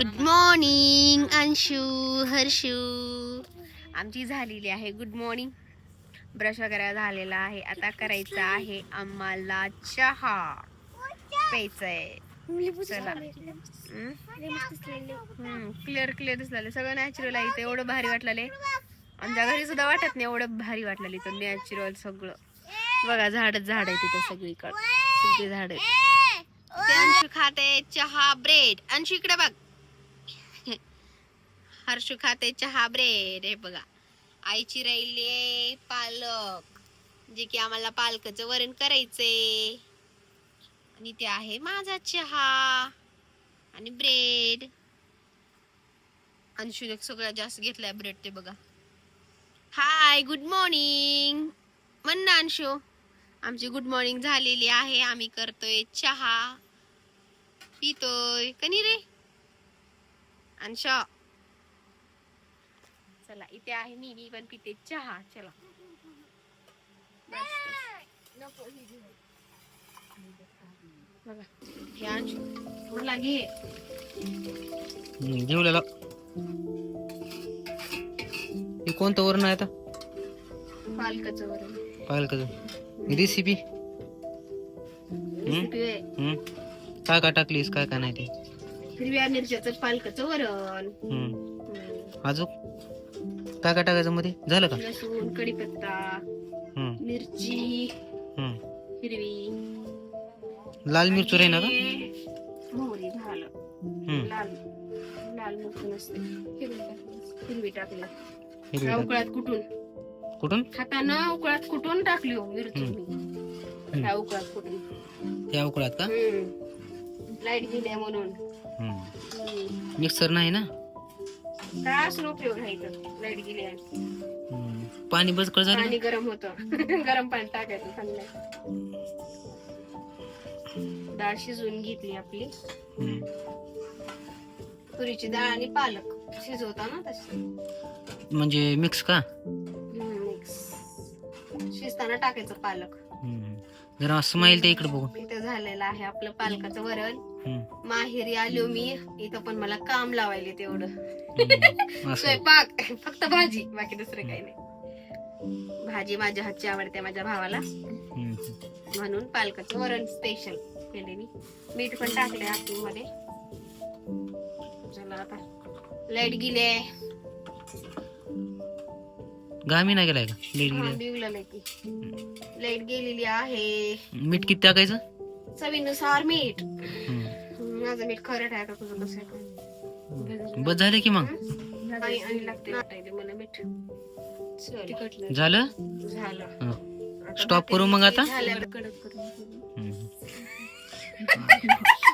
Good morning Anshu Harshu आमची झालेली आहे गुड मॉर्निंग ब्रश वगैरे झालेला आहे. आता करायचा आहे आम्हाला चहा. प्यायचा आहे चला क्लिअर क्लिअर दिसलेलं सगळं नॅचरल आहे इथे. एवढं भारी वाटलेलं आमच्या घरी सुद्धा वाटत नाही एवढं भारी वाटलेलं इथं. नॅचरल सगळं. बघा झाडच झाड आहे तिथं सगळीकडे. सगळी झाड ते अंशू खाते चहा ब्रेड अंशू इकडे बघ. हर्षू खाते चहा ब्रेड हे बघा. आईची राहिली पालक. जे की आम्हाला पालकाचं वरण करायचंय. आणि ते आहे माझा चहा. आणि ब्रेड अंशूने सगळ्यात जास्त घेतलाय ब्रेड ते बघा. हाय गुड मॉर्निंग म्हण ना अंशू. आमची गुड मॉर्निंग झालेली आहे. आम्ही करतोय चहा. पितोय. कनी रे? अंश. चला इथे आहे मी मी पण पिते चहा चला. बघा हे अंशू मला घे. जेवलेला हे कोणतं वरण आहे आता? पालकाचं वरण. रेसिपी. काय काय टाकलीस काय काय नाही ते? हिरव्या मिरच्याचं पालकाचं वरण. अजून? काय काय टाकायचं मध्ये? झालं का? लसूण कढीपत्ता हम्म. मिरची हम्म. हिरवी लाल मिरची राही ना का? आणि मोहरी झालं. हम्म. लाल लाल मिरची नसते. हिरवी टाकली. हिरवी. उकळ्यात कुठून? कुठून? हातानं उकळ्यात कुठून टाकली हो मिरची मी. त्या उकळात का? लाइट गेल्या म्हणून. हम्म. हम्म. मिक्सर नाही ना? काय असं उपयोग नाही लाइट गेली. हम्म. पाणी बसकळ झालं पाणी गरम होत गरम पाणी टाकायचं चांगलं डाळ शिजवून घेतली आपली हम्म. तुरीची डाळ आणि पालक शिजवता ना तशी म्हणजे मिक्स का मिक्स शिजताना टाकायचं पालक हम्म. जरा स्माईल ते इकडे बघू इथं झालेलं आहे आपलं पालकाचं वरण. माहेरी आलो मी इथं पण मला काम लावायले तेवढं. स्वयंपाक फक्त भाजी बाकी दुसरं काही नाही. भाजी माझ्या हातची आवडते माझ्या भावाला. म्हणून पालकाचं वरण स्पेशल केले मी. मीठ पण टाकले आतमध्ये. चला आता. लाइट गेले गामी नाही गेलाय का? हा, गेले की. लाइट गेलेली आहे. मीठ किती टाकायचं? चवीनुसार मीठ. माझं मीठ खरं आहे का तुझं कसं आहे? बस झालं की मग? आणि आणि लागते वाटायला मला मीठ. चल. झालं? झालं. हं. स्टॉप करू मग आता? झाल्यावर कडक.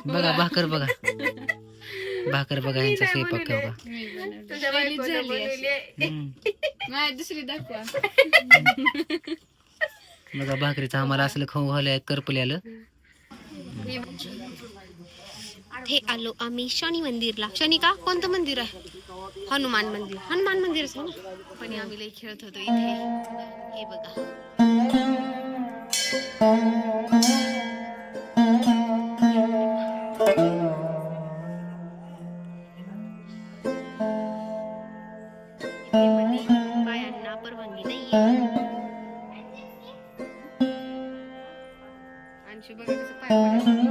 बघा भाकर बघा. भाकर बघा यांचा स्वयंपाक का बघा. दुसरी दाखवा. बघा भाकरीचं आम्हाला असलं खाऊ घालय करपल्यालं. इथे आलो आम्ही. शनी मंदिरला. शनी का? कोणतं मंदिर आहे? हनुमान मंदिर. हनुमान मंदिर आहे ना? पण आम्ही लई खेळत होतो इथे. हे बघा. Thank you.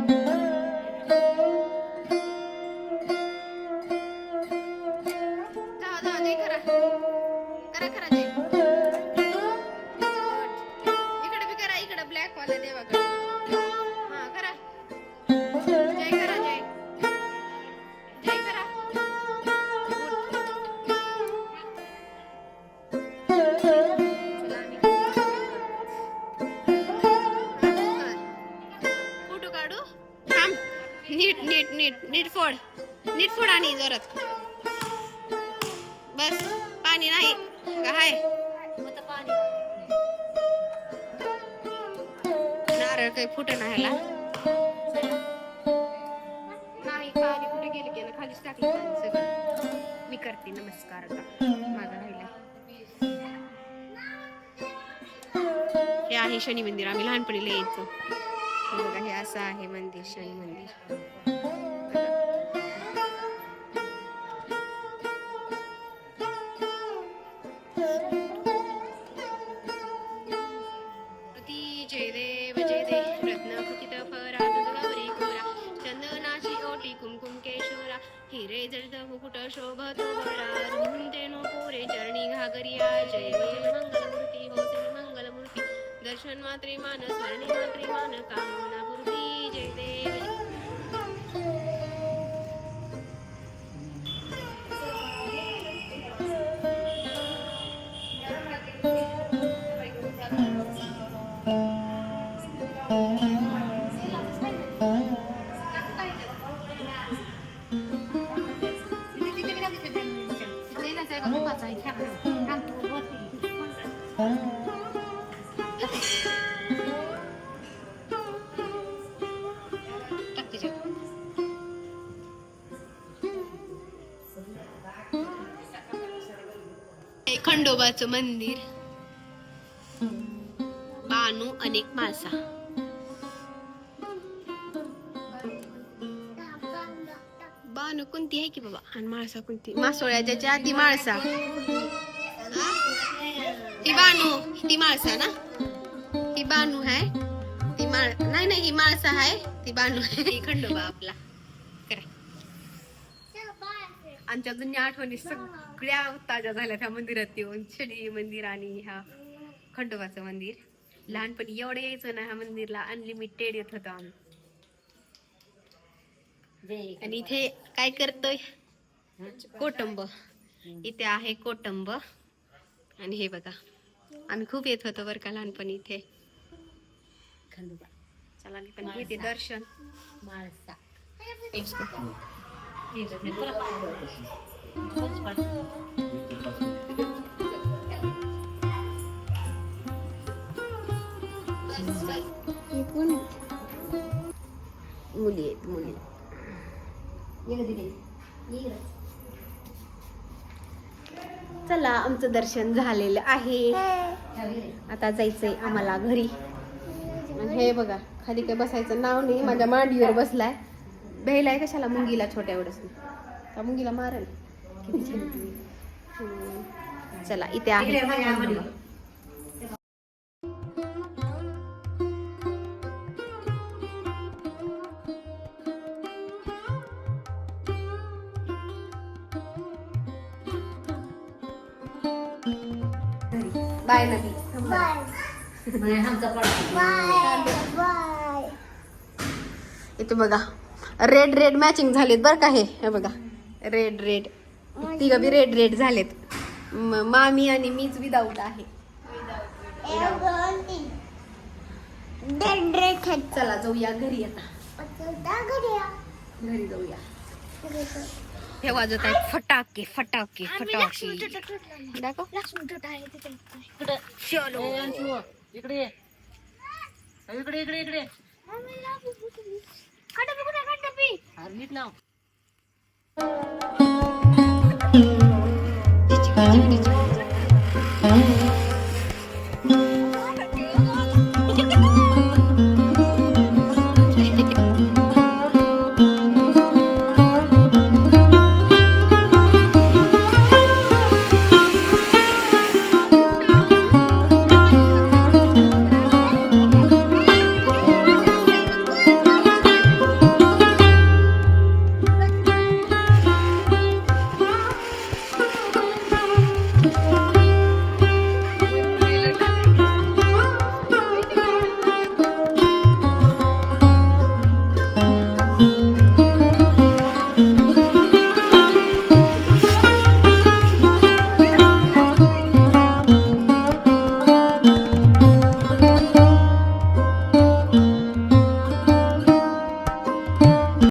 ब्लॅक वाला देवाकडे हा करा. जय करा जय. जय करा. फोटो काढू? थांब. नीट नीट नीट नीट फोड. नीट फोड आणि जोरात. बस पाणी नाही. काय नारळ काही फुट ह्याला नाही पाणी कुठे गेलं? गेलं खालीच टाकलं सगळं. मी करते नमस्कार आता. माझा राहिला हे आहे शनी मंदिर. आम्ही लहानपणी यायचो. हे बघा हे असं आहे मंदिर शनी मंदिर. जय देव मंगलमूर्ती हो श्री मंगलमूर्ती. दर्शन मात्रे मान स्मरणी मात्रे मान कामना पूर्ती जय देव. टाक खंडोबाचं मंदिर. बानू अनेक मासा. बानू कोणती आहे की बाबा? आणि माळसा कोणती? मासोळ्या ज्याच्या आधी माळसा. ती बानू ती माळसा ना? ती बानू आहे. ती माळ नाही नाही ही माळसा आहे. ती बानू आहे. खंडोबा आपला करा आमच्या जुन्या आठवणी सगळ्या ताज्या झाल्या त्या मंदिरात येऊन. शनी मंदिर आणि ह्या खंडोबाचं मंदिर. लहानपणी एवढं यायचं ना ह्या मंदिरला अनलिमिटेड येत होतो आम्ही. आणि इथे काय करतोय? कोटंब. इथे आहे कोटंब. आणि हे बघा आम्ही खूप येत होतो बरं का लहानपणी इथे. चला मी पण घेते दर्शन. मुली आहेत मुली चला आमचं दर्शन झालेलं आहे. आता जायचंय आम्हाला घरी. आणि हे बघा खाली काय बसायचं नाव नाही माझ्या मांडीवर बसलाय. भ्यायलाय कशाला? मुंगीला छोट्या एवढंच. त्या मुंगीला मारेल. चला इथे आहे. बाय नदी. इथे बघा. रेड रेड मॅचिंग झालेत बरं का हे. हे बघा. रेड रेड तिघं बी रेड रेड झालेत. म- मामी आणि मीच विदाऊट आहे. चला जाऊया घरी आता. घरी जाऊया. हे वाजत आहेत फटाके फटाके फटाके. दाखव. चलो इकडे ये. इकडे इकडे इकडे.